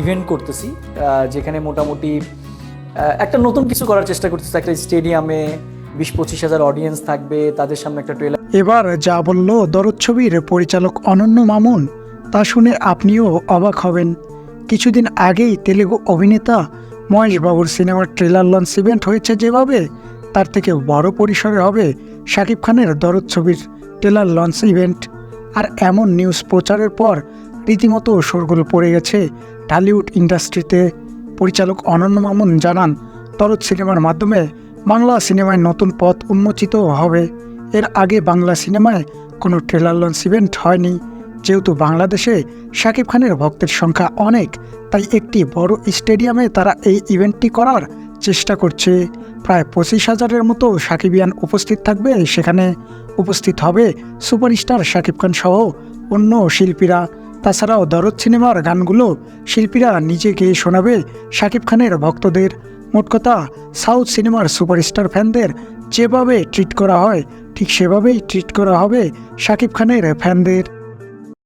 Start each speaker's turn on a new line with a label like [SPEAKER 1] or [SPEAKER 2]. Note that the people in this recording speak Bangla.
[SPEAKER 1] ইভেন্ট করতেছি যেখানে মোটামুটি একটা নতুন কিছু করার চেষ্টা করতেছি। একটা স্টেডিয়ামে বিশ পঁচিশ হাজার অডিয়েন্স থাকবে, তাদের সামনে একটা ট্রেলার
[SPEAKER 2] এবার যা বলল দরদ ছবির পরিচালক অনন্য মামুন, তা শুনে আপনিও অবাক হবেন। কিছুদিন আগেই তেলেগু অভিনেতা মহেশ বাবুর সিনেমার ট্রেলার লঞ্চ ইভেন্ট হয়েছে যেভাবে, তার থেকে বড় পরিসরে হবে শাকিব খানের দরদ ছবির ট্রেলার লঞ্চ ইভেন্ট আর এমন নিউজ প্রচারের পর রীতিমতো শোরগোল পড়ে গেছে। ঢালিউড ইন্ডাস্ট্রিতে পরিচালক অনন্য মামুন জানান দরদ সিনেমার মাধ্যমে বাংলা সিনেমায় নতুন পথ উন্মোচিত হবে। এর আগে বাংলা সিনেমায় কোনো ট্রেলার লঞ্চ ইভেন্ট হয়নি। যেহেতু বাংলাদেশে শাকিব খানের ভক্তের সংখ্যা অনেক, তাই একটি বড় স্টেডিয়ামে তারা এই ইভেন্টটি করার চেষ্টা করছে। প্রায় পঁচিশ হাজারের মতো সাকিবিয়ান উপস্থিত থাকবে সেখানে। উপস্থিত হবে সুপারস্টার শাকিব খান সহ অন্য শিল্পীরা। তাছাড়াও দরদ সিনেমার গানগুলো শিল্পীরা নিজে শোনাবে শাকিব খানের ভক্তদের। মোট কথা, সাউথ সিনেমার সুপারস্টার ফ্যানদের যেভাবে ট্রিট করা হয়, ঠিক সেভাবেই ট্রিট করা হবে শাকিব খানের ফ্যানদের।